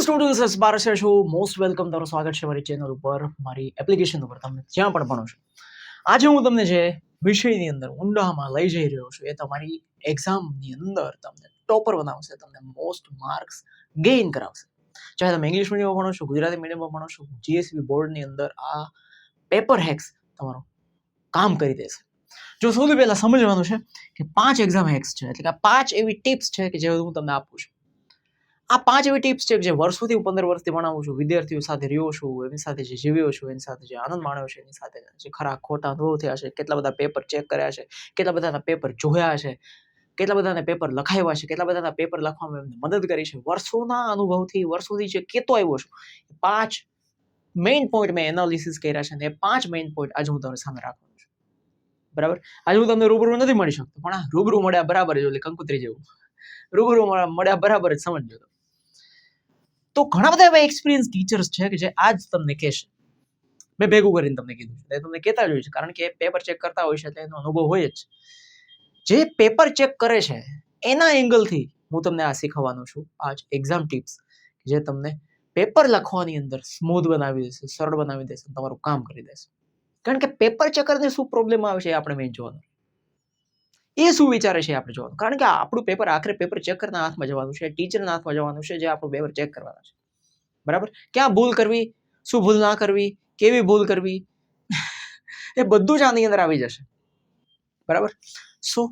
Students બારસે છો most welcome તમારું સ્વાગત છે મારી ચેનલ ઉપર, મારી એપ્લિકેશન ઉપર. તમે જ્યાં પણ ભણો છો. આજે હું તમને જે વિષયની અંદર ઊંડામાં લઈ જઈ રહ્યો છું, એ તમારી એક્ઝામની અંદર તમને ટોપર બનાવશે, તમને મોસ્ટ માર્ક્સ ગેઇન કરાવશે. ચાહે તમે ઇંગ્લિશ મીડિયમમાં ભણો છો, ગુજરાતી મીડિયમમાં ભણો છો જીએસબી બોર્ડની અંદર આ પેપર હેક્સ તમારું કામ કરી દેશે. જો સૌથી પહેલાં સમજવાનું છે કે પાંચ એક્ઝામ હેક્સ છે, એટલે કે પાંચ એવી ટિપ્સ છે કે જે હું તમને આપું છું. આ પાંચ એવી ટિપ્સ છે જે વર્ષોથી હું પંદર વર્ષથી ભણાવું છું, વિદ્યાર્થીઓ સાથે રહ્યો છું એની સાથે જે જીવ્યો છું, એની સાથે જે આનંદ માણ્યો છે, એની સાથે જે ખરા ખોટા અનુભવ થયા છે, કેટલા બધા પેપર ચેક કર્યા છે, કેટલા બધાના પેપર જોયા છે, કેટલા બધાના પેપર લખાવ્યા છે, કેટલા બધાના પેપર લખવામાં એમને મદદ કરી છે. વર્ષોના અનુભવથી, વર્ષોથી જે કેતો આવ્યો છું પાંચ મેઇન પોઈન્ટ મેં એનાલિસિસ કર્યા છે અને એ પાંચ મેઇન પોઈન્ટ આજે હું તમારી સામે રાખવાનો છું. બરાબર? આજે હું તમને રૂબરૂ નથી મળી શકતો, પણ રૂબરૂ મળ્યા બરાબર ઓલી કંકુત્રી જેવું. રૂબરૂ મળ્યા બરાબર જ સમજજો તો ઘણા બધા એવા એક્સપિરિયન્સ ટીચર્સ છે કે જે આજ તમને કહેશે. મેં ભેગું કરીને તમને કીધું છે. તમને કહેતા જ હોય છે. કારણ કે પેપર ચેક કરતા હોય છે એટલે એનો અનુભવ હોય જ. જે પેપર ચેક કરે છે, એના એંગલથી હું તમને આ શીખવવાનો છું. આજ એક્ઝામ ટિપ્સ જે તમને પેપર લખવાની અંદર સ્મૂથ બનાવી દેશે, સરળ બનાવી દેશે તમારું કામ કરી દેશે. કારણ કે પેપર ચેકરને શું પ્રોબ્લેમ આવે છે એ આપણે મેં જોવાનું. એ શું વિચારે છે આપણે જોવાનું? કારણ કે આપણું પેપર આખરે પેપર ચેકરના હાથમાં જવાનું છે ટીચરના હાથમાં જવાનું છે, જે આપણું પેપર ચેક કરવાના છે. બરાબર? ક્યાં ભૂલ કરવી? શું ભૂલ ના કરવી? કેવી ભૂલ કરવી? એ બધું જ આની અંદર આવી જશે. બરાબર? સો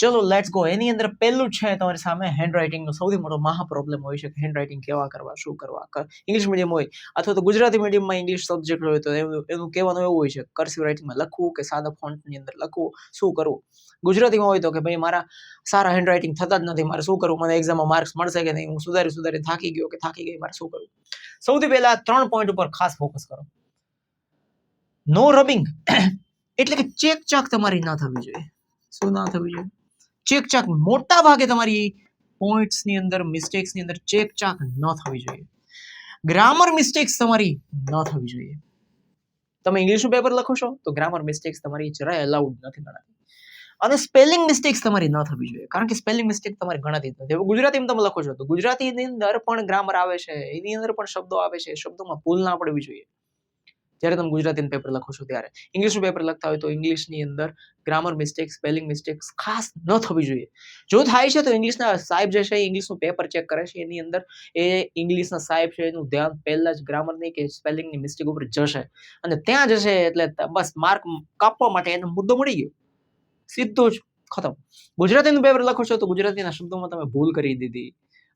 ચલો લેટ્સ ગો એની અંદર પહેલું છે તમારી સામે હેન્ડ રાઇટિંગનો સૌથી મોટો મહા પ્રોબ્લેમ હોય છે હેન્ડ રાઇટિંગ કેવા કરવા, શું કરવા. ઇંગ્લિશ મીડિયમ હોય, અથવા તો ગુજરાતી મીડિયમમાં ઇંગ્લિશ સબ્જેક્ટ હોય તો એનું કહેવાનું એવું હોય છે કર્સિવ રાઇટિંગમાં લખવું કે સાદા ફોન્ટની અંદર લખવું, શું કરવું. ગુજરાતીમાં હોય તો કે ભાઈ, મારા સારા હેન્ડ રાઇટિંગ થતા જ નથી, મારે શું કરવું? મને એક્ઝામમાં માર્ક્સ મળશે કે નહીં? હું સુધારી સુધારી થાકી ગયો કે થાકી ગઈ, મારે શું કરવું? સૌથી પહેલા ત્રણ પોઈન્ટ ઉપર ખાસ ફોકસ કરો. નો રબિંગ એટલે કે ચેક ચાક તમારી ના થવી જોઈએ. શું ના થવી જોઈએ? ચેક ચાક મોટા ભાગે તમારી પોઈન્ટ્સની અંદર મિસ્ટેક્સની અંદર ચેક ચાક ન થવી જોઈએ. ગ્રામર મિસ્ટેક્સ તમારી ન થવી જોઈએ. તમે ઇંગ્લિશનું પેપર લખો છો, તો ગ્રામર મિસ્ટેક્સ તમારી જરાય અલાઉડ નથી ગણાતી. અને સ્પેલિંગ મિસ્ટેક્સ તમારી ન થવી જોઈએ. કારણ કે સ્પેલિંગ મિસ્ટેક તમારી ગણાતી જ નથી. હવે ગુજરાતીમાં તમે લખો છો, તો ગુજરાતીની અંદર પણ ગ્રામર આવે છે, એની અંદર પણ શબ્દો આવે છે શબ્દોમાં ભૂલ ના પડવી જોઈએ. જ્યારે તમે ગુજરાતીનું પેપર લખો છો ત્યારે. ઇંગ્લિશનું પેપર લખતા હોય તો ઇંગ્લિશની અંદર ગ્રામર મિસ્ટેક સ્પેલિંગ મિસ્ટેક્સ ખાસ ન થવી જોઈએ. જો થાય છે તો ઇંગ્લિશના સાહેબ જે છે ઇંગ્લિશનું પેપર ચેક કરે છે. એની અંદર એ ઇંગ્લિશના સાહેબ છે એનું ધ્યાન પહેલાં જ ગ્રામરની કે સ્પેલિંગની મિસ્ટેક ઉપર જશે. અને ત્યાં જશે એટલે બસ માર્ક કાપવા માટે એનો મુદ્દો મળી ગયો. સીધો જ ખતમ. ગુજરાતીનું પેપર લખો છો તો ગુજરાતીના શબ્દોમાં તમે ભૂલ કરી દીધી.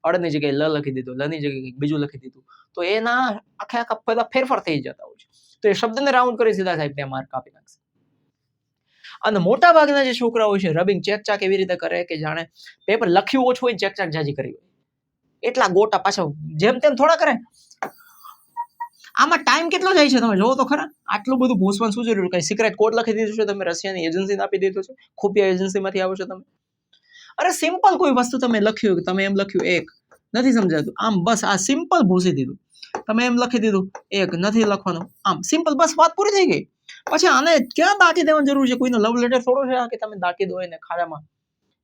અડની જગ્યાએ લ લખી દીધું, લની જગ્યાએ બીજું લખી દીધું. તો એના આખે આખા બધા ફેરફાર થઈ જતા હોય છે. તો એ શબ્દને રાઉન્ડ કરી સીધા સાહેબ ત્યાં માર્ક આપી નાખશે. અને મોટા ભાગના જે છોકરાઓ છે રબિંગ ચેક ચાક એવી રીતે કરે કે જાણે પેપર લખ્યું ઓછું હોય ચેક ચાક જાજી કરી હોય. એટલા ગોટા પાછા જેમ તેમ થોડા કરે. આમાં ટાઈમ કેટલો જાય છે તમે જોવો તો ખરા. આટલું બધું ભૂસવાનું શું જરૂર? કઈ સિક્રેટ કોડ લખી દીધું છે, તમે રશિયાની એજન્સીને આપી દીધું છે. ખુફિયા એજન્સીમાંથી આવો છો તમે. અરે સિમ્પલ કોઈ વસ્તુ તમે લખ્યું તમે એમ લખ્યું એક. નથી સમજાતું. આમ બસ આ સિમ્પલ ભૂસી દીધું. તમે એમ લખી દીધું. એક નથી લખવાનું. આમ સિમ્પલ બસ વાત પૂરી થઈ ગઈ. પછી આને ક્યાં દાટી દેવાની જરૂર છે? કોઈનો લવ લેટર થોડો છે કે તમે દાટી દો એને ખાડામાં?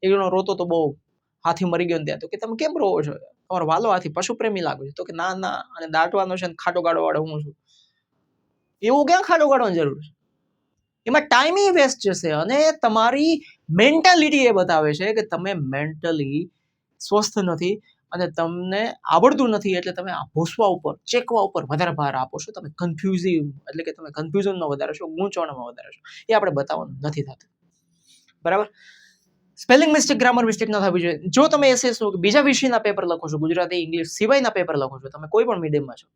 એકનો રોતો તો બહુ હાથી મરી ગયો ત્યાં તો. કે તમે કેમ રોવો છો? તમારો વાલો હાથી પશુ પ્રેમી લાગુ તો કે ના ના અને દાટવાનો છે ખાટો ગાડો વાળો હું છું? એવું ક્યાં ખાટો ગાડવાની જરૂર છે? એમાં ટાઈમ વેસ્ટ જશે અને તમારી મેન્ટાલિટી એ બતાવે છે કે તમે મેન્ટલી સ્વસ્થ નથી. અને તમને આવડતું નથી એટલે તમે આ ભૂસવા ઉપર, ચેકવા ઉપર વધારે ભાર આપો છો. તમે કન્ફ્યુઝિવ એટલે કે તમે કન્ફ્યુઝનમાં વધારે છો, ગૂંચવણમાં વધારે છો. એ આપણે બતાવવાનું નથી થતું. બરાબર? સ્પેલિંગ મિસ્ટેક ગ્રામર મિસ્ટેક ન થવી જોઈએ. જો તમે એસએસ કે બીજા વિષયના પેપર લખો છો, ગુજરાતી, ઇંગ્લિશ સિવાયના પેપર લખો છો, તમે કોઈ પણ મીડિયમમાં છો,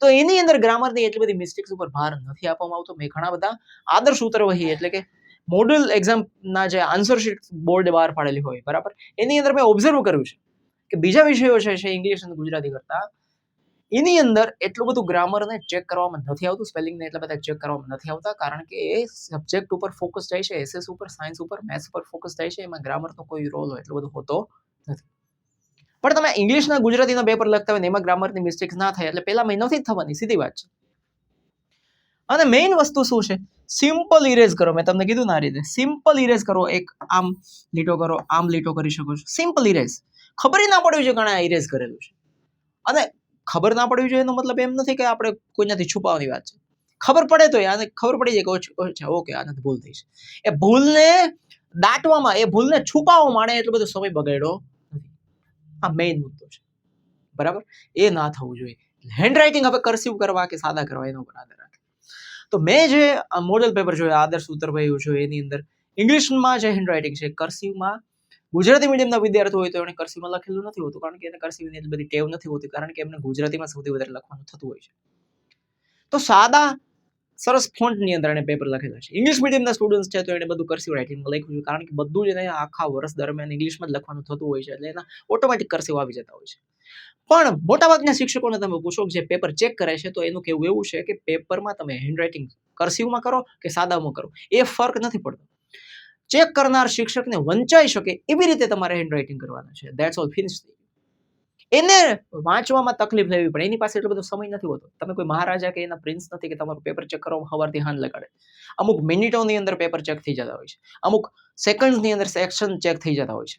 તો એની અંદર ગ્રામરની એટલી બધી મિસ્ટેક્સ ઉપર ભાર નથી આપવામાં આવતો. મેં ઘણા બધા આદર્શ ઉતરવહી એટલે કે મોડલ એક્ઝામના જે આન્સર શીટ બોર્ડે બહાર પાડેલી હોય, બરાબર? એની અંદર મેં ઓબ્ઝર્વ કર્યું છે. કે બીજા વિષયો છે છે ઇંગ્લિશ અને ગુજરાતી કરતા, એની અંદર એટલું બધું ગ્રામરને ચેક કરવામાં નથી આવતું સ્પેલિંગને એટલા બધા ચેક કરવામાં નથી આવતા, કારણ કે એ સબ્જેક્ટ ઉપર ફોકસ જાય છે એસએસ ઉપર સાયન્સ ઉપર મેથ્સ ઉપર ફોકસ થાય છે, એમાં ગ્રામરનો કોઈ રોલ એટલો બધો હોતો નથી. પણ તમે ઇંગ્લિશના ગુજરાતીના પેપર લખતા હોય ને, એમાં ગ્રામરની મિસ્ટેક્સ ના થાય, એટલે પહેલા મહિનોથી જ થવાની, સીધી વાત છે. અને મેઇન વસ્તુ શું છે? સિમ્પલ ઇરેઝ કરો, મેં તમને કીધું ના રીતે. સિમ્પલ ઇરેઝ કરો, એક આમ લીટો કરો, આમ લીટો કરી શકો છો. સિમ્પલ ઇરેઝ ખબર ના પડવી છે ઘણા ઇરેઝ કરેલું છે. અને ખબર ના પડવી જોઈએ એનો મતલબ એમ નથી કે આપણે કોઈનાથી છુપાવવાની વાત છે. ખબર પડે તો આને ખબર પડી જાય કે અચ્છા ઓકે, આનાથી ભૂલ થઈ છે. એ ભૂલને દાટવામાં, એ ભૂલને છુપાવવા માટે એટલો બધો સમય બગાડ્યો નથી. આ મેઇન મુદ્દો છે. બરાબર? એ ના થવું જોઈએ. હેન્ડરાઇટિંગ હવે કરસિવ કરવા કે સાદા કરવા, એનો ઉપર આધાર રાખે. તો મેં જે મોડેલ પેપર જોયું, આદર્શ ઉત્તરભાઈ જોયું એની અંદર ઇંગ્લિશમાં જે હેન્ડરાઇટિંગ છે કરસિવમાં ગુજરાતી મીડિયમના વિદ્યાર્થીઓ હોય તો એને કરસીમાં લખેલું નથી હોતું, કારણ કે એને કરસિવની એટલી બધી ટેવ નથી હોતી, કારણ કે એમને ગુજરાતીમાં સૌથી વધારે લખવાનું થતું હોય છે. તો સાદા, સરસ ફોન્ટની અંદર એને પેપર લખેલા છે. ઇંગ્લિશ મીડિયમના સ્ટુડન્ટ્સ છે તો એને બધું કરસીવ રાઇટિંગમાં લખ્યું છે, કારણ કે બધું જ એને આખા વર્ષ દરમિયાન ઇંગ્લિશમાં જ લખવાનું થતું હોય છે, એટલે એના ઓટોમેટિક કરસીવ આવી જતા હોય છે. પણ મોટાભાગના શિક્ષકોને તમે પૂછો જે પેપર ચેક કરે છે તો એનું કહેવું એવું છે કે પેપરમાં તમે હેન્ડરાઇટિંગ કરસીવમાં કરો કે સાદામાં કરો, એ ફરક નથી પડતો. ચેક કરનાર શિક્ષકને વંચાઈ શકે એવી રીતે તમારે હેન્ડરાઇટિંગ કરવાના છે. દેટ્સ ઓલ ફિનિશ એને વાંચવામાં તકલીફ લેવી પડે. એની પાસે એટલો બધો સમય નથી હોતો. તમે કોઈ મહારાજા કે એના પ્રિન્સ નથી કે તમારું પેપર ચેક કરવામાં સવારથી હાન લગાડે. અમુક મિનિટોની અંદર પેપર ચેક થઈ જતા હોય છે. અમુક સેકન્ડની અંદર સેક્શન ચેક થઈ જતા હોય છે.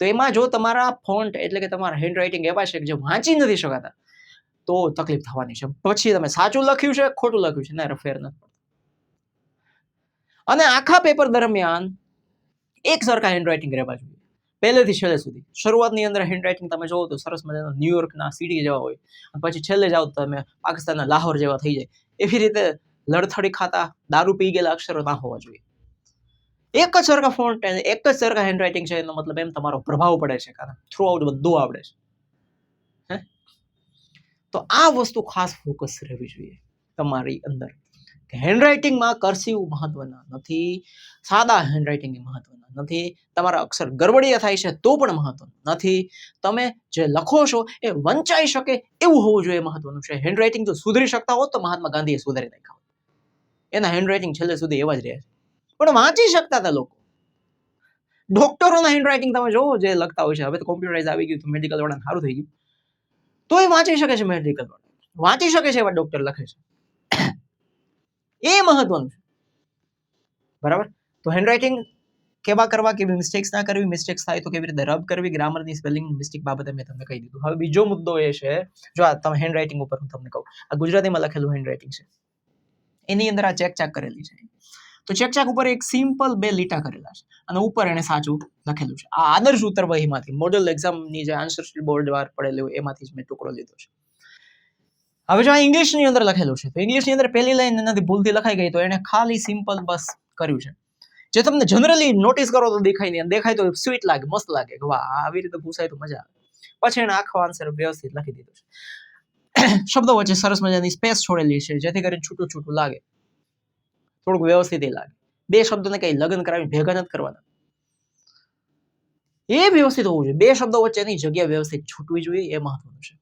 તો એમાં જો તમારા ફોન્ટ એટલે કે તમારા હેન્ડરાઇટિંગ એવા છે કે જે વાંચી નથી શકાતા, તો તકલીફ થવાની છે. પછી તમે સાચું લખ્યું છે, ખોટું લખ્યું છે. ના ફેર નથી. અને આખા પેપર દરમિયાન એક સરખા હેન્ડરાઇટિંગ રહેવા જોઈએ પહેલેથી છેલ્લે સુધી. શરૂઆતની અંદર હેન્ડરાઇટિંગ તમે જોવો તો સરસ મજાના ન્યુયોર્કના સિટી જેવા હોય. અને પછી છેલ્લે જાઓ તો તમે પાકિસ્તાનના લાહોર જેવા થઈ જાય. એવી રીતે લડથડી ખાતા, દારૂ પી ગયેલા અક્ષરો ના હોવા જોઈએ. એક જ સરખા ફોન્ટ એક જ સરખા હેન્ડરાઇટિંગ છે એનો મતલબ એમ તમારો પ્રભાવ પડે છે, કારણ થ્રુ આઉટ બધું આવડે છે. હે? તો આ વસ્તુ ખાસ ફોકસ રહેવી જોઈએ તમારી અંદર. હેન્ડરાઇટિંગમાં કરસિવ મહત્વના નથી, સાદા હેન્ડરાઇટિંગ મહત્વના નથી, તમારા અક્ષર ગરબડિયા થાય છે તો પણ મહત્વનું નથી. તમે જે લખો છો એ વંચાઈ શકે એવું હોવું જોઈએ મહત્વનું છે. હેન્ડરાઇટિંગ જો સુધરી શકતા હોત તો મહાત્મા ગાંધીએ સુધારી નાખ્યા હોત. એના હેન્ડરાઇટિંગ છેલ્લે સુધી એવા જ રહે છે. પણ વાંચી શકતા હતા લોકો. ડોક્ટરોના હેન્ડરાઇટિંગ તમે જોવો જે લખતા હોય છે. હવે તો કોમ્પ્યુટરાઇઝ આવી ગયું, તો મેડિકલ વાળાને સારું થઈ ગયું. તો એ વાંચી શકે છે મેડિકલ વાળા. વાંચી શકે છે એવા ડોક્ટર લખે છે. એ મહત્વનું છે. બરાબર? તો હેન્ડરાઇટિંગ કેવા કરવા કેવી મિસ્ટેક્સ ના કરવી મિસ્ટેક્સ થાય તો કેવી રીતે રબ કરવી ગ્રામરની સ્પેલિંગ મિસ્ટેક બાબતે મેં તમને કહી દીધું. હવે બીજો મુદ્દો એ છે, જો આ તમે હેન્ડરાઇટિંગ ઉપર હું તમને કહું, આ ગુજરાતીમાં લખેલું હેન્ડરાઇટિંગ છે. એની અંદર આ ચેક ચાક કરેલી છે. તો ચેક ચાક ઉપર એક સિમ્પલ બે લીટા કરેલા છે અને ઉપર એને સાચું લખેલું છે. આ આદર્શ ઉત્તર વહીમાંથી મોડલ એક્ઝામની જે આન્સર બોર્ડ વાર પડેલું હોય એમાંથી જ મેં ટુકડો લીધો છે. હવે જો આ ઇંગ્લિશની અંદર લખેલું છે, તો ઇંગ્લિશની અંદર પહેલી લાઈન એનાથી ભૂલથી લખાઈ ગઈ, તો એને ખાલી સિમ્પલ બસ કર્યું છે. જે તમને જનરલી નોટિસ કરો તો દેખાય નહીં દેખાય તો સ્વીટ લાગે, મસ્ત લાગે, કે વાહ, આવી રીતે પૂછાય તો મજા આવે. પછી એને આખો આન્સર વ્યવસ્થિત લખી દીધો છે. શબ્દો વચ્ચે સરસ મજાની સ્પેસ છોડેલી છે, જેથી કરીને છૂટું છૂટું લાગે. થોડુંક વ્યવસ્થિત લાગે. બે શબ્દોને કઈ લગ્ન કરાવી ભેગા નથી કરવાના. એ વ્યવસ્થિત હોવું જોઈએ. બે શબ્દો વચ્ચેની જગ્યા વ્યવસ્થિત છૂટવી જોઈએ, એ મહત્વનું છે.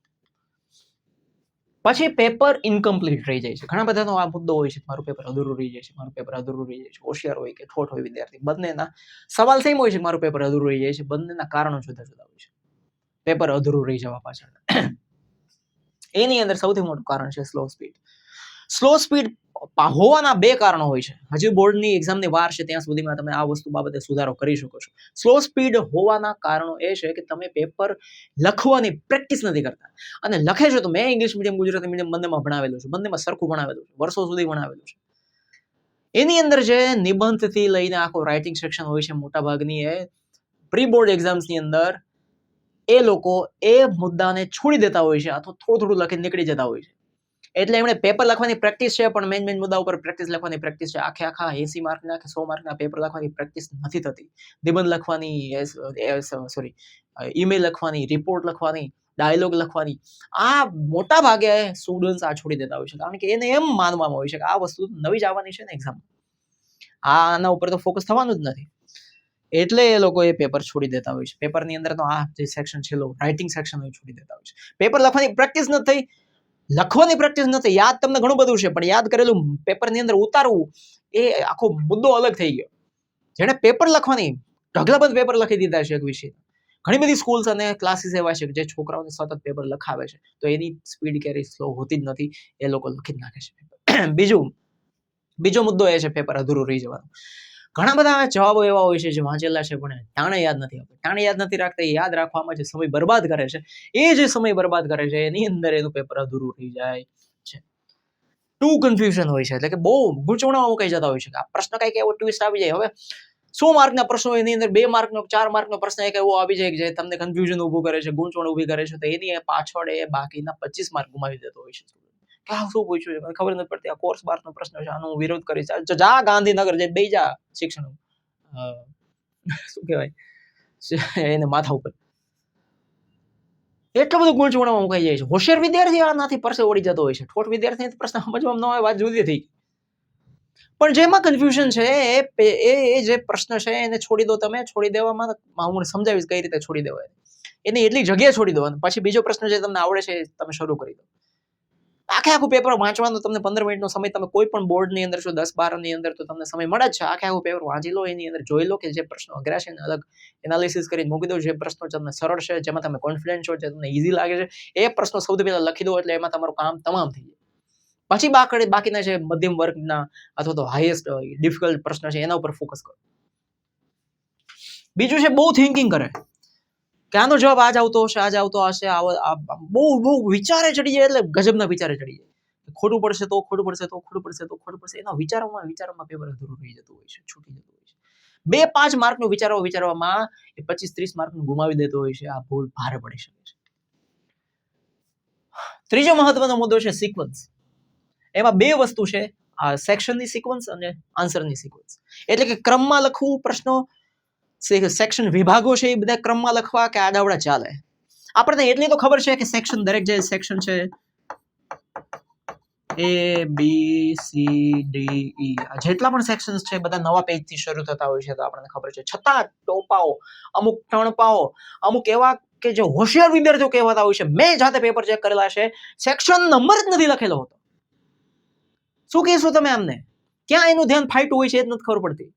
પછી પેપર ઇનકમ્પ્લીટ રહી જાય છે. ઘણા બધાનો આ મુદ્દો હોય છે મારું પેપર અધૂરું રહી જાય છે, મારું પેપર અધૂરું રહી જાય છે, હોશિયાર હોય કે ઠોઠ હોય વિદ્યાર્થી, બંનેના સવાલ સેમ હોય છે મારું પેપર અધૂરું રહી જાય છે, બંનેના કારણો જુદા જુદા હોય છે. પેપર અધૂરું રહી જવા પાછળ. એની અંદર સૌથી મોટું કારણ છે સ્લો સ્પીડ સ્લો સ્પીડ હોવાના બે કારણો હોય છે. હજી બોર્ડની એક્ઝામની વાર છે, ત્યાં સુધીમાં તમે આ વસ્તુ બાબતે સુધારો કરી શકો છો. સ્લો સ્પીડ હોવાના કારણો એ છે કે તમે પેપર લખવાની પ્રેક્ટિસ નથી કરતા. અને લખે છે તો મેં ઇંગ્લિશ મીડિયમ ગુજરાતી મીડિયમ બંનેમાં ભણાવેલું છે. બંનેમાં સરખું ભણાવેલું છે. વર્ષો સુધી ભણાવેલું છે. એની અંદર જે નિબંધથી લઈને આખો રાઇટિંગ સેક્શન હોય છે મોટા ભાગની એ પ્રી બોર્ડ એક્ઝામ્સની અંદર એ લોકો એ મુદ્દાને છોડી દેતા હોય છે, અથવા થોડું થોડું લખીને નીકળી જતા હોય છે. એટલે એમણે પેપર લખવાની પ્રેક્ટિસ છે, પણ મેઇન મેઇન મુદ્દા ઉપર પ્રેક્ટિસ લખવાની પ્રેક્ટિસ છે. આખે આખા એસી માર્કના કે સો માર્કના પેપર લખવાની પ્રેક્ટિસ નથી થતી. નિબંધ લખવાની સોરી ઈમેલ લખવાની રિપોર્ટ લખવાની ડાયલોગ લખવાની, આ મોટા ભાગે સ્ટુડન્ટ્સ આ છોડી દેતા હોય છે. કારણ કે એને એમ માનવામાં હોય છે કે આ વસ્તુ નવી જ આવવાની છે ને એક્ઝામ આના ઉપર તો ફોકસ થવાનું જ નથી. એટલે એ લોકો એ પેપર છોડી દેતા હોય છે. પેપરની અંદર તો આ જે સેક્શન છેલ્લો રાઇટિંગ સેક્શન છોડી દેતા હોય છે. પેપર લખવાની પ્રેક્ટિસ નથી. થઈ લખવાની પ્રેક્ટિસ નથી. યાદ તમને ઘણું બધું છે, પણ યાદ કરેલું પેપરની અંદર ઉતારવું એ આખો મુદ્દો અલગ થઈ ગયો. જેણે પેપર લખવાની, ઢગલાબંધ પેપર લખી દીધા છે એક વિશે ઘણી બધી સ્કૂલ્સ અને ક્લાસીસ એવા છે જે છોકરાઓને સતત પેપર લખાવે છે. તો એની સ્પીડ ક્યારેય સ્લો હોતી જ નથી. એ લોકો લખી જ નાખે છે બીજું, બીજો મુદ્દો એ છે પેપર અધૂરું રહી જવાનું. ઘણા બધા જવાબો એવા હોય છે જે વાંચેલા છે, પણ ટાણે યાદ નથી ટાણે યાદ નથી રાખતા, એ યાદ રાખવામાં જે સમય બરબાદ કરે છે, એ જે સમય બરબાદ કરે છે, એની અંદર એનું પેપર અધૂરું થઈ જાય છે. ટુ કન્ફ્યુઝન હોય છે, એટલે કે બહુ ગૂંચવણામાં મુકાઈ જતા હોય છે આ પ્રશ્ન કંઈક એવો ટ્વિસ્ટ આવી જાય. હવે સો માર્કના પ્રશ્નો એની અંદર, બે માર્કનો, ચાર માર્કનો પ્રશ્ન એક એવો આવી જાય કે જે તમને કન્ફ્યુઝન ઊભું કરે છે, ગૂંચવણ ઊભી કરે છે, તો એની પાછળ એ બાકીના પચીસ માર્ક ગુમાવી દેતો હોય છે. કે આ શું પૂછ્યું છે? મને ખબર નથી પડતી. આ કોર્સ બારનો પ્રશ્ન છે. આનો હું વિરોધ કરીશ જા ગાંધીનગર જે બે જા શિક્ષણ શું કહેવાય? એને માથા ઉપર. એટલો બધો ગૂંચવણમાં મુકાઈ જાય છે. હોશિયાર વિદ્યાર્થી આનાથી પરસે ઓડી જતો હોય છે. ઠોઠ વિદ્યાર્થી પ્રશ્ન સમજવામાં ન હોય વાત જુદી થઈ પણ જેમાં કન્ફ્યુઝન છે એ એ જે પ્રશ્ન છે એને છોડી દો તમે. છોડી દેવામાં હું સમજાવીશ કઈ રીતે છોડી દેવાય. એની એટલી જગ્યાએ છોડી દો. અને પછી બીજો પ્રશ્ન જે તમને આવડે છે તમે શરૂ કરી દો. આખે આખું પેપર વાંચવાનો તમને પંદર મિનિટનો સમય તમે કોઈ પણ બોર્ડની અંદર છો, દસ બારની અંદર તો તમને સમય મળે જ છે. આખે આખું પેપર વાંચી લો, એની અંદર જોઈ લો કે જે પ્રશ્નો અઘરા છે અલગ. એનાલિસિસ કરીને મૂકી દો, જે પ્રશ્નો તમને સરળ છે, જેમાં તમે કોન્ફિડન્ટ છો, જે તમને ઈઝી લાગે છે, એ પ્રશ્નો સૌથી પહેલાં લખી દો, એટલે એમાં તમારું કામ તમામ થઈ જાય. પછી બાકડે, બાકીના જે મધ્યમ વર્ગના અથવા તો હાઈએસ્ટ ડિફિકલ્ટ પ્રશ્ન છે, એના ઉપર ફોકસ કરો. બીજું છે, બહુ થિંકિંગ કરે. કે આનો જવાબ આજ આવતો હશે, આજ આવતો હશે બહુ બહુ વિચારે ચડી જાય એટલે ગજબના વિચારે ચડી જાય ખોટું પડશે તો ખોટું પડશે, તો ખોટું પડશે, તો ખોટું પડશે. એના વિચારોમાં વિચારોમાં પેપર અધૂરું રહી જતું હોય છે, છૂટી જતું હોય છે. બે પાંચ માર્કનું વિચારો વિચારવામાં એ પચીસ, ત્રીસ માર્કનું ગુમાવી દેતો હોય છે, આ ભૂલ ભારે પડી શકે છે. ત્રીજો મહત્વનો મુદ્દો છે સિક્વન્સ એમાં બે વસ્તુ છે, આ સેક્શનની સિક્વન્સ અને આન્સરની સિક્વન્સ એટલે કે ક્રમમાં લખવું પ્રશ્નો સેક્શન વિભાગો છે એ બધા ક્રમમાં લખવા કે આડાવડા ચાલે? આપણને એટલી તો ખબર છે કે સેક્શન દરેક જે સેક્શન છે એ બી સી ડી ઈ જેટલા પણ સેક્શન્સ છે બધા નવા પેજથી શરૂ થતા હોય છે તો આપણને ખબર છે. છતાં ટોપાઓ, અમુક ટણપાઓ, અમુક એવા કે જે હોશિયાર વિદ્યાર્થીઓ કહેવાતા હોય છે. મેં જાતે પેપર ચેક કરેલા છે. સેક્શન નંબર જ નથી લખેલો હોતો. શું કહેશો તમે આમને? ક્યાં એનું ધ્યાન ફાઈટ હોય છે એ જ નથી ખબર પડતી.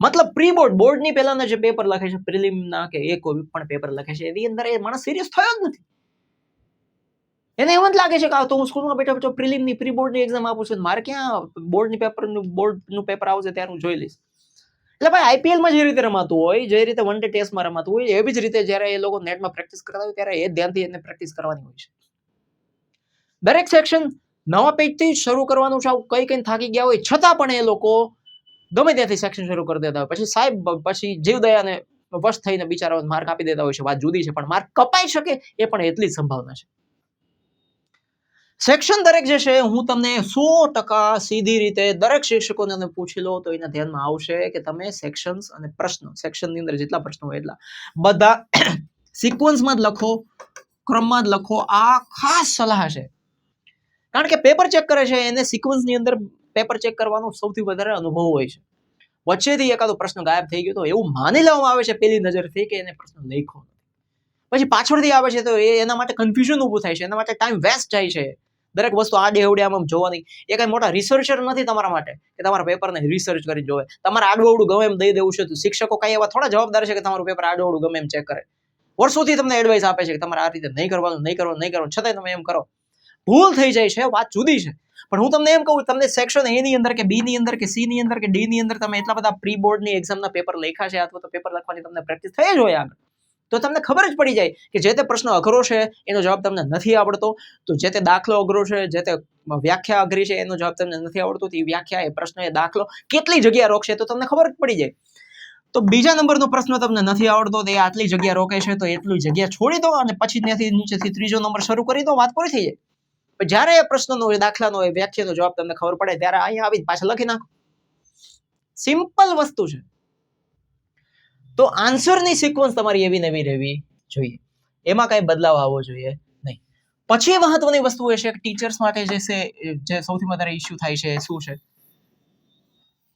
મતલબ પ્રી બોર્ડ બોર્ડની પહેલાના જે પેપર લખે છે પ્રિલિમના કે એ કોઈ પણ પેપર લખે છે, એની અંદર એ માણસ સિરિયસ થયો જ નથી. એને એમ જ લાગે છે કે આ તો હું સ્કૂલમાં બેઠો બેઠો પ્રિલિમની પ્રી બોર્ડની એક્ઝામ આપું છું, મારે ક્યાં બોર્ડની પેપરનું બોર્ડનું પેપર આવશે ત્યારે હું જોઈ લઈશ. એટલે ભાઈ આઈપીએલમાં જે રીતે રમાતું હોય, જે રીતે વન ડે ટેસ્ટમાં રમાતું હોય, એવી જ રીતે જ્યારે એ લોકો નેટમાં પ્રેક્ટિસ કરતા હોય, ત્યારે એ ધ્યાનથી એને પ્રેક્ટિસ કરવાની હોય છે. દરેક સેક્શન નવા પેજથી શરૂ કરવાનું છે કઈ કઈ થાકી ગયા હોય, છતાં પણ એ લોકો ગમે ત્યાંથી સેક્શન શરૂ કરી દેતા હોય. પછી સાહેબ પછી જીવદયાને વશ થઈને બિચારાઓને માર્ક આપી દેતા હોય છે. વાત જુદી છે, પણ માર્ક કપાઈ શકે એ પણ એટલી સંભાવના છે. સેક્શન દરેક જે છે, હું તમને સો ટકા સીધી રીતે દરેક શિક્ષકોને તમે પૂછી લો તો એના ધ્યાનમાં આવશે કે તમે સેક્શન્સ અને પ્રશ્નો સેક્શનની અંદર જેટલા પ્રશ્નો હોય એટલા, બધા સિક્વન્સમાં જ લખો, ક્રમમાં જ લખો. આ ખાસ સલાહ છે. કારણ કે પેપર ચેક કરે છે, એને સિક્વન્સની અંદર પેપર ચેક કરવાનો સૌથી વધારે અનુભવ હોય છે. વચ્ચેથી એકાદો પ્રશ્ન ગાયબ થઈ ગયો તો એવું માની લેવામાં આવે છે પેલી નજરથી કે એને પ્રશ્ન લખ્યો પછી પાછળથી આવે છે તો એ એના માટે કન્ફ્યુઝન ઊભું થાય છે, એના માટે ટાઈમ વેસ્ટ જાય છે. દરેક વસ્તુ આ ડેવડે આમ જોવાની એ કાંઈ મોટા રિસર્ચર નથી તમારા માટે કે તમારા પેપરને રિસર્ચ કરી જોવે. તમારે આડું ગમે એમ દઈ દેવું છે તો શિક્ષકો કાંઈ એવા થોડા જવાબદાર છે કે તમારું પેપર આડું ગમે એમ ચેક કરે. વર્ષોથી તમને એડવાઇસ આપે છે કે તમારે આ રીતે નહીં કરવાનું નહીં કરવાનું નહીં કરવાનું. છતાંય તમે એમ કરો. ભૂલ થઈ જાય છે, વાત જુદી છે. પણ હું તમને એમ કહું, તમને સેક્શન એ ની અંદર કે બી ની અંદર કે સી ની અંદર કે ડી ની અંદર તમે એટલા બધા પ્રી બોર્ડની એક્ઝામના પેપર લખ્યા છે અથવા તો પેપર લખવાની તમને પ્રેક્ટિસ થઈ જ હોય આગળ, તો તમને ખબર જ પડી જાય કે જે તે પ્રશ્ન અઘરો છે, એનો જવાબ તમને નથી આવડતો. તો જે તે દાખલો અઘરો છે, જે તે વ્યાખ્યા અઘરી છે, એનો જવાબ તમને નથી આવડતો, તો એ વ્યાખ્યા, એ પ્રશ્ન, એ દાખલો કેટલી જગ્યા રોકશે, તો તમને ખબર જ પડી જાય. તો બીજા નંબરનો પ્રશ્ન તમને નથી આવડતો, તો આટલી જગ્યા રોકે છે, તો એટલી જગ્યા છોડી દો અને પછી ત્યાંથી નીચેથી ત્રીજો નંબર શરૂ કરી દો, વાત પૂરી થઈ જાય. જ્યારે એ પ્રશ્નનો દાખલાનો એ વ્યાખ્યાનો જવાબ તમને ખબર પડે ત્યારે અહીંયા આવી પાછા લખી નાખો. સિમ્પલ વસ્તુ છે. તો આન્સરની સિક્વન્સ તમારી એવી નવી રહેવી જોઈએ. એમાં કઈ બદલાવ આવવો જોઈએ નહીં. પછી મહત્વની વસ્તુ એ છે કે ટીચર્સ માટે જે છે જે સૌથી વધારે ઇશ્યુ થાય છે એ શું છે?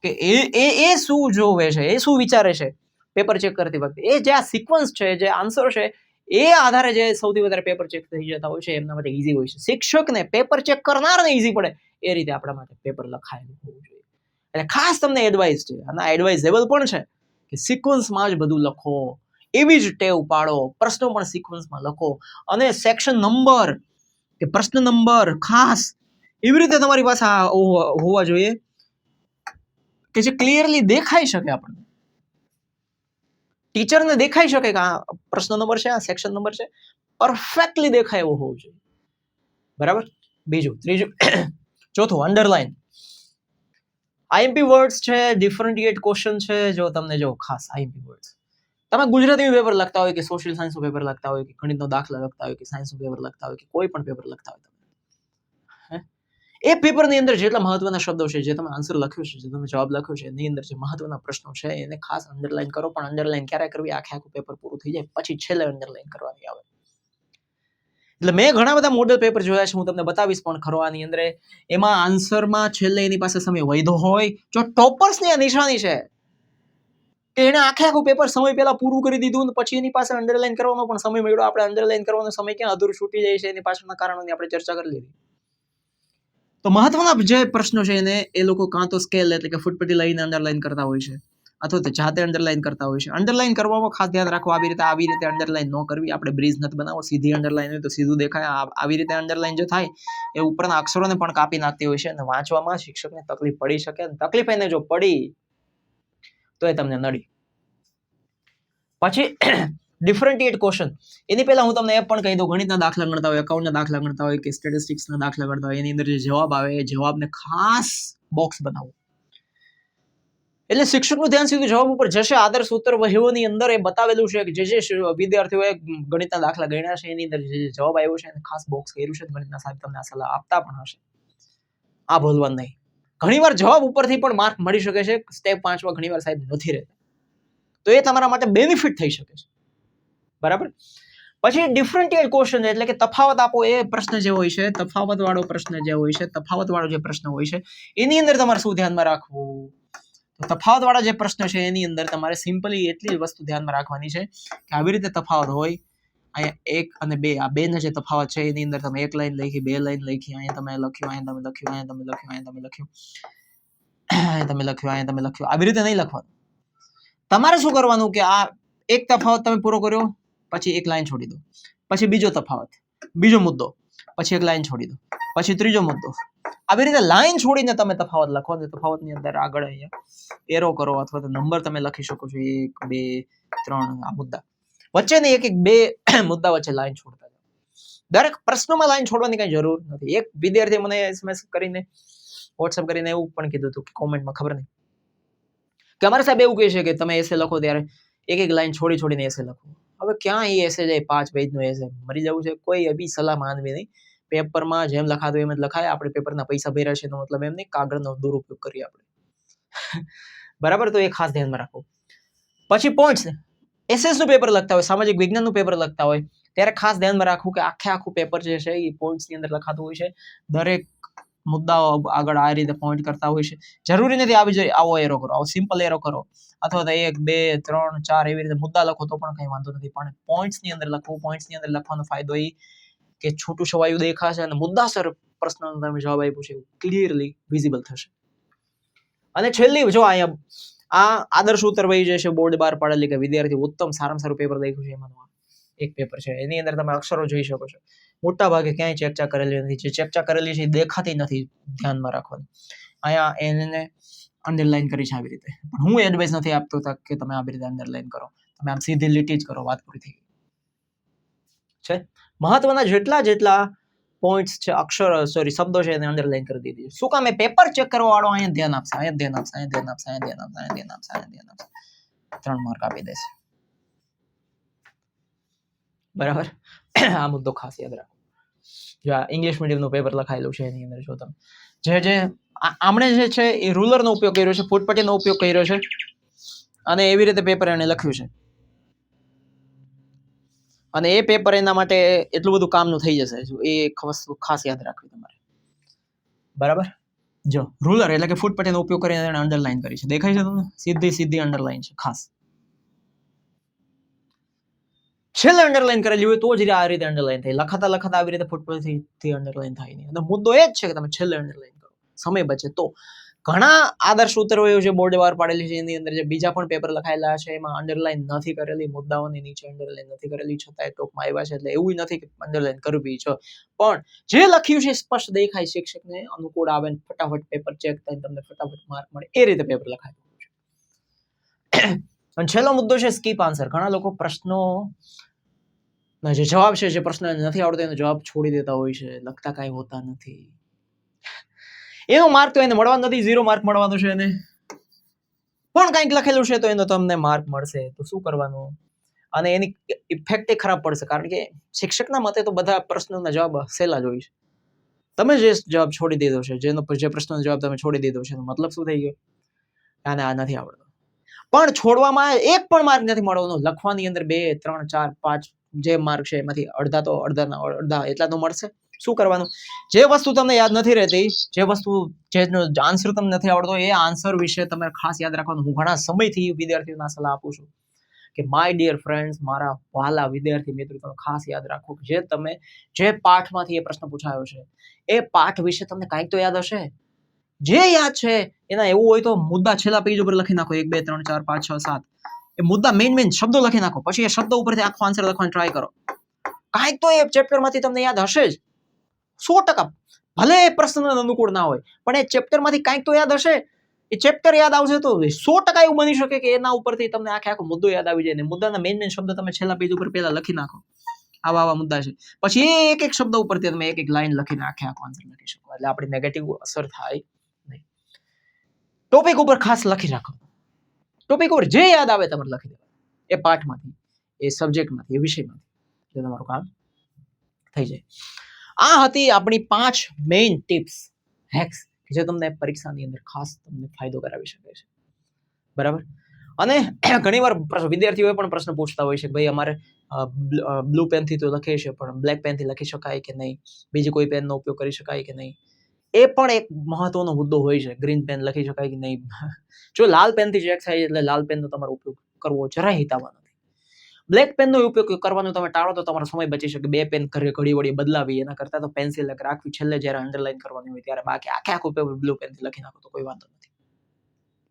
કે એ એ એ શું જોવે છે? એ શું વિચારે છે? પેપર ચેક કરતી વખતે. એ જે આ સિક્વન્સ છે, જે આન્સર છે એ આધારે જે સૌથી વધારે પેપર ચેક થઈ જતા હોય છે એમના માટે ઈઝી હોય છે. શિક્ષકને પેપર ચેક કરનારને ઈઝી પડે એ રીતે આપણા માટે પેપર લખાયેલું હોવું જોઈએ. એટલે ખાસ તમને એડવાઇસ છે, અને એડવાઇઝેબલ પણ છે કે સિક્વન્સમાં જ બધું લખો, એવી જ ટેવ પાડો, પ્રશ્નો પણ સિક્વન્સમાં લખો, અને સેક્શન નંબર કે પ્રશ્ન નંબર ખાસ એવી રીતે તમારી પાસે હોવા જોઈએ કે જે ક્લિયરલી દેખાઈ શકે આપણને. ટીચરને દેખાઈ શકે કે આ પ્રશ્ન નંબર છે, આ સેક્શન નંબર છે? પરફેક્ટલી દેખાય એવો હોવો જોઈએ. બરાબર? બીજું, ત્રીજું, ચોથું અંડરલાઈન આઈએમપી વર્ડ્સ છે ડિફરન્ટિએટ ક્વેશ્ચન છે, જો તમને જો ખાસ આઈએમપી વર્ડ્સ તમે ગુજરાતી પેપર લખતા હોય કે સોશિયલ સાયન્સનું પેપર લખતા હોય કે ગણિતનો દાખલા લખતા હોય કે સાયન્સનું પેપર લખતા હોય કે કોઈ પણ પેપર લખતા હોય? એ પેપરની અંદર જેટલા મહત્વના શબ્દો છે, જે તમે આન્સર લખ્યો છે, જે તમે જવાબ લખ્યો છે, એની અંદર જે મહત્વના પ્રશ્નો છે, એને ખાસ અંડરલાઈન કરો, પણ અંડરલાઈન ક્યારે કરવી? આખે આખું પેપર પૂરું થઈ જાય, પછી છેલ્લે અંડરલાઈન કરવાની આવે. એટલે મેં ઘણા બધા મોડલ પેપર જોયા છે, હું તમને બતાવીશ, પણ ખરો આની અંદર એમાં આન્સરમાં છેલ્લે એની પાસે સમય વૈધો હોય, જો ટોપર્સની આ નિશાની છે, કે એને આખે આખું પેપર સમય પહેલા પૂરું કરી દીધું પછી એની પાસે અંડરલાઈન કરવાનો પણ સમય મળ્યો, આપણે અંડરલાઈન કરવાનો સમય ક્યાં અધૂરું છૂટી જાય છે, એની પાછળના કારણોની આપણે ચર્ચા કરી લીધી. તો મહત્વના જે પ્રશ્નો છે એને એ લોકો કાં તો સ્કેલ એટલે કે ફૂટપટ્ટી લઈને અંડરલાઈન કરતા હોય છે. અથવા તો જાતે અંડરલાઈન કરતા હોય છે. અંડરલાઈન કરવામાં ખાસ ધ્યાન રાખો, આવી રીતે આવી રીતે અંડરલાઈન ન કરવી. આપણે બ્રિજ નથી બનાવો સીધી અંડરલાઈન હોય તો સીધું દેખાય. આવી રીતે અંડરલાઈન જો થાય, એ ઉપરના અક્ષરોને પણ કાપી નાખતી હોય છે અને વાંચવામાં શિક્ષકને તકલીફ પડી શકે. અને તકલીફ એને જો પડી, તો એ તમને નડી. પછી ડિફરન્ટિએટ ક્વેશ્ચન એની પહેલાં હું તમને એ પણ કહી દઉં, ગણિતના દાખલા ગણતા હોય એકાઉન્ટના દાખલા ગણતા હોય કે સ્ટેટિસ્ટિક્સના દાખલા ગણતા હોય, એની અંદર જે જવાબ આવે એ જવાબને ખાસ બોક્સ બનાવો. એટલે શિક્ષકનું ધ્યાન સીધું જવાબ ઉપર જશે. આદર્શ ઉત્તર વહીઓની અંદર એ બતાવેલું છે કે જે જે વિદ્યાર્થીઓએ ગણિતના દાખલા ગણ્યા છે, એની અંદર જે જવાબ આવ્યો છે એને ખાસ બોક્સ કર્યું છે. ગણિતના સાહેબ તમને આ સલાહ આપતા પણ હશે. આ ભૂલવાનું નહીં. ઘણીવાર જવાબ ઉપરથી પણ માર્ક મળી શકે છે. સ્ટેપ પાંચમાં ઘણીવાર સાહેબ નથી રહેતા. તો એ તમારા માટે બેનિફિટ થઈ શકે છે. બરાબર? પછી ડિફરન્ટિયલ ક્વેશ્ચન એટલે કે તફાવત આપો એ પ્રશ્ન જે હોય છે તફાવત વાળો પ્રશ્ન જે હોય છે તફાવત વાળો જે પ્રશ્ન હોય છે, એની અંદર તમારે શું ધ્યાનમાં રાખવું? તફાવત વાળા જે પ્રશ્ન છે, એની અંદર તમારે સિમ્પલી એટલી વસ્તુ ધ્યાનમાં રાખવાની છે કે આવી રીતે તફાવત હોય, અહીંયા એક અને બે, આ બેનો જે તફાવત છે, એની અંદર તમે એક લાઈન લખી, બે લાઈન લખી, અહીંયા તમે લખ્યું, અહીંયા તમે લખ્યું, અહીંયા તમે લખ્યું, અહીંયા તમે લખ્યું, અહીંયા તમે લખ્યું, અહીંયા તમે લખ્યું, આવી રીતે નહીં લખવાનું. તમારે શું કરવાનું કે આ એક તફાવત તમે પૂરો કર્યો? પછી એક લાઈન છોડી દો. પછી બીજો તફાવત, બીજો મુદ્દો, પછી એક લાઈન છોડી દો, પછી ત્રીજો મુદ્દો. આવી રીતે લાઈન છોડીને તમે તફાવત લખો અને તફાવતની અંદર આગળ અહીંયા એરો કરો અથવા તો નંબર તમે લખી શકો છો. એક, બે, ત્રણ, આ મુદ્દા. વચ્ચેની એક એક, બે મુદ્દા વચ્ચે લાઈન છોડતા જાઓ. દરેક પ્રશ્નોમાં લાઈન છોડવાની કઈ જરૂર નથી. એક વિદ્યાર્થી મને એસએમએસ કરીને વોટ્સઅપ કરીને એવું પણ કીધું હતું કે કોમેન્ટમાં ખબર નહીં. કે અમારા સાહેબ એવું કહે છે કે તમે એસે લખો ત્યારે એક એક લાઈન છોડી છોડીને એસે લખો. હવે ક્યાં એ એસે જાય? પાંચ પેજનો એસે મરી જવું છે. કોઈ બી સલાહ માનવી નહીં. પેપરમાં જેમ લખાતું એમ જ લખાય. આપણે પેપરના પૈસા ભર્યા છે એનો મતલબ એમ નહીં. કાગળનો દુરુપયોગ કરીએ આપણે. બરાબર? તો એ ખાસ ધ્યાનમાં રાખો. પછી પોઈન્ટ્સ એસએસનું પેપર લખતા હોય. સામાજિક વિજ્ઞાનનું પેપર લખતા હોય. ત્યારે ખાસ ધ્યાનમાં રાખવું કે આખે આખું પેપર જે છે એ પોઈન્ટ્સની અંદર લખાતું હોય છે. દરેક મુદ્દાઓ આગળ આ રીતે પોઈન્ટ કરતા હોય છે. જરૂરી નથી આવી જાય, આવો એરો કરો, આવો સિમ્પલ એરો કરો. અથવા તો એક, બે, ત્રણ, ચાર એવી રીતે મુદ્દા લખો તો પણ કંઈ વાંધો નથી. પણ પોઈન્ટ્સની અંદર લખવું પોઈન્ટ્સની અંદર લખવાનો ફાયદો એ કે છૂટું છવાયું દેખાશે અને મુદ્દાસર પ્રશ્નનો તમે જવાબ આપ્યો છે ક્લિયરલી વિઝિબલ થશે. અને છેલ્લી, જો અહીંયા આ આદર્શ ઉત્તર વહી જશે બોર્ડ બહાર પાડેલી કે વિદ્યાર્થી ઉત્તમ સારામાં સારું પેપર લખ્યું છે એમાંનું એક પેપર છે. એની અંદર તમે અક્ષરો જોઈ શકો છો. મોટા ભાગે ક્યાંય ચર્ચા કરેલી નથી. જે ચર્ચા કરેલી છે દેખાતી નથી ધ્યાનમાં રાખવાની. અહીંયા એને અંડરલાઈન કરી છે આવી રીતે. પણ હું એડવાઇસ નથી આપતો કે તમે આવી રીતે અંડરલાઈન કરો. તમે આમ સીધી લીટી જ કરો, વાત પૂરી થઈ છે? મહત્વના જેટલા જેટલા પોઈન્ટ્સ છે, અક્ષર સોરી શબ્દો છે એને અંડરલાઈન કરી દીધી શું કામ એ પેપર ચેક કરવા વાળો અહીંયા ધ્યાન આપશે? અહીંયા ધ્યાન આપશે, અહીંયા ધ્યાન આપશે, અહીંયા ધ્યાન આપશે, અહીંયા ધ્યાન આપશે, અહીંયા ધ્યાન આપશે. ત્રણ માર્ક આપી દેશે. બરાબર? આ મુદ્દો ખાસ યાદ રાખો. જો આ ઇંગ્લિશ મીડિયમનું પેપર લખાયેલું છે એની અંદર જો તમે. જે જે આમણે જે છે એ રૂલરનો ઉપયોગ કર્યો છે, ફૂટપટ્ટીનો ઉપયોગ કર્યો છે અને એવી રીતે પેપર એણે લખ્યું છે. અને એ પેપર એના માટે એટલું બધું કામનું થઈ જશે. એ વસ્તુ ખાસ યાદ રાખવી તમારે. બરાબર? જો રૂલર એટલે કે ફૂટપટ્ટીનો ઉપયોગ કરીને એને અંડરલાઈન કરી છે. દેખાય છે તમને? સીધી સીધી અંડરલાઈન છે, ખાસ. છેલ્લે અંડરલાઈન કરેલી હોય તો જ આ રીતે અંડરલાઈન થાય. લખાતા લખાતા આવી રીતે ફૂટપટ્ટીથી અંડરલાઈન થાય નહીં. અને મુદ્દો એ જ છે કે તમે છેલ્લે અંડરલાઈન કરો. સમય બચે. તો ઘણા આદર્શ ઉત્તરો એવું છે બોર્ડે બહાર પાડેલી છે, એની અંદર જે બીજા પણ પેપર લખાયેલા છે, એમાં અંડરલાઈન નથી કરેલી, મુદ્દાઓની નીચે અંડરલાઈન નથી કરેલી, છતાંય ટોપમાં આવ્યા છે. એટલે એવું નથી કે અંડરલાઈન કરવી છે. પણ જે લખ્યું છે સ્પષ્ટ દેખાય શિક્ષકને. અનુકૂળ આવે ને ફટાફટ પેપર ચેક થાય તમને ફટાફટ માર્ક મળે. એ રીતે પેપર લખાય અને છેલ્લો મુદ્દો છે સ્કીપ આન્સર ઘણા લોકો પ્રશ્નો જે જવાબ છે, જે પ્રશ્ન નથી આવડતો, એનો જવાબ છોડી દેતા હોય છે, લખતા કાંઈ હોતા નથી. એનો માર્ક તો એને મળવાનો નથી ઝીરો માર્ક મળવાનો છે એને. પણ કંઈક લખેલું છે તો એનો તમને માર્ક મળશે, તો શું કરવાનું? અને એની ઇફેક્ટ એ ખરાબ પડશે, કારણ કે શિક્ષકના મતે તો બધા પ્રશ્નોના જવાબ સહેલા જ હોય છે. તમે જે જવાબ છોડી દીધો છે, જેનો જે પ્રશ્નનો જવાબ તમે છોડી દીધો છે મતલબ શું થઈ ગયો? આને આ નથી આવડતો. પણ છોડવામાં એક પણ માર્ક નથી મળવાનો, લખવાની અંદર બે, ત્રણ, ચાર, પાંચ જે માર્ક છે એમાંથી અડધા તો અડધા અડધા એટલા તો મળશે. શું કરવાનું? જે વસ્તુ તમને યાદ નથી રહેતી, જે વસ્તુ જેનો આન્સર તમને નથી આવડતો, એ આન્સર વિશે તમે ખાસ યાદ રાખવાનું. હું ઘણા સમયથી વિદ્યાર્થીઓને સલાહ આપું છું કે માય ડિયર ફ્રેન્ડ્સ મારા વાલા વિદ્યાર્થી મિત્રો, તમે ખાસ યાદ રાખો જે તમે જે પાઠમાંથી એ પ્રશ્ન પૂછાયો છે, એ પાઠ વિશે તમને કાંઈક તો યાદ હશે? જે યાદ છે, એના એવું હોય તો મુદ્દા છેલ્લા પેજ ઉપર લખી નાખો. એક, બે, ત્રણ, ચાર, પાંચ, છ, સાત. એ મુદ્દા મેઇન મેઇન શબ્દો લખી નાખો. પછી એ શબ્દો ઉપરથી આખો આન્સર લખવાનો ટ્રાય કરો. કાંઈક તો એ ચેપ્ટરમાંથી તમને યાદ હશે જ. સો ટકા. ભલે એ પ્રશ્ન અનુકૂળ ના હોય, પણ એ ચેપ્ટરમાંથી કાંઈક તો યાદ હશે. એ ચેપ્ટર યાદ આવશે તો સો ટકા એવું બની શકે કે એના ઉપરથી તમને આખે આખો મુદ્દો યાદ આવી જાય ને મુદ્દાના મેઇન મેઇન શબ્દ તમે છેલ્લા પેજ ઉપર પહેલા લખી નાખો. આવા આવા મુદ્દા છે. પછી એક એક શબ્દ ઉપરથી તમે એક એક લાઈન લખીને આખે આખો આન્સર લખી શકો. એટલે આપણી નેગેટિવ અસર થાય નહીં. ટોપિક ઉપર ખાસ લખી રાખો ટોપિક ઉપર જે યાદ આવે તમારે લખી દેવાનું. એ પાઠમાંથી, એ સબ્જેક્ટમાંથી એ વિષયમાંથી. એટલે તમારું કામ થઈ જાય. આ હતી આપણી પાંચ મેઇન ટિપ્સ હેક્સ જે તમને પરીક્ષાની અંદર ખાસ તમને ફાયદો કરાવી શકે છે. બરાબર? અને ઘણીવાર પ્રશ્ન- વિદ્યાર્થીઓ પણ પ્રશ્ન પૂછતા હોય છે કે ભાઈ અમારે બ્લુ પેનથી તો લખીએ છીએ પણ બ્લેક પેનથી લખી શકાય કે નહીં? બીજી કોઈ પેનનો ઉપયોગ કરી શકાય કે નહીં? એ પણ એક મહત્વનો મુદ્દો હોય છે. ગ્રીન પેન લખી શકાય કે નહીં? જો લાલ પેનથી ચેક થાય એટલે લાલ પેનનો તમારો ઉપયોગ કરવો જરાય હિતાવહ નથી. બ્લેક પેનનો ઉપયોગ કરવાનો તમે ટાળો તો તમારો સમય બચી શકે. બે પેન ઘરે ઘડી વળી બદલાવી, એના કરતાં તો પેન્સિલ રાખવી છેલ્લે જ્યારે અંડરલાઈન કરવાની હોય ત્યારે બાકી આખે આખું પેપર બ્લુ પેનથી લખી નાખો તો કોઈ વાંધો નથી.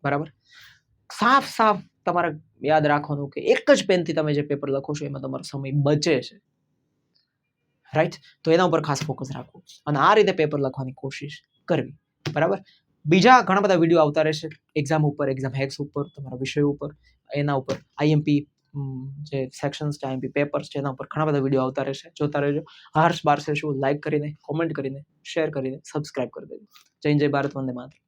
બરાબર? સાફ સાફ તમારે યાદ રાખવાનું કે એક જ પેનથી તમે જે પેપર લખો છો એમાં તમારો સમય બચે છે. રાઈટ તો એના ઉપર ખાસ ફોકસ રાખવું. અને આ રીતે પેપર લખવાની કોશિશ કરવી. બરાબર? બીજા ઘણા બધા વીડિયો આવતા રહેશે. એક્ઝામ ઉપર એક્ઝામ હેક્સ ઉપર, તમારા વિષય ઉપર, એના ઉપર. આઈએમપી જે સેક્શન્સ છે આઈએમપી પેપર્સ છે, એના ઉપર ઘણા બધા વીડિયો આવતા રહેશે. જોતા રહેજો. હર્ષ બારસે શું લાઈક કરીને કોમેન્ટ કરીને શેર કરીને સબસ્ક્રાઇબ કરી દેજો. જય જય ભારત, વંદે માતરમ.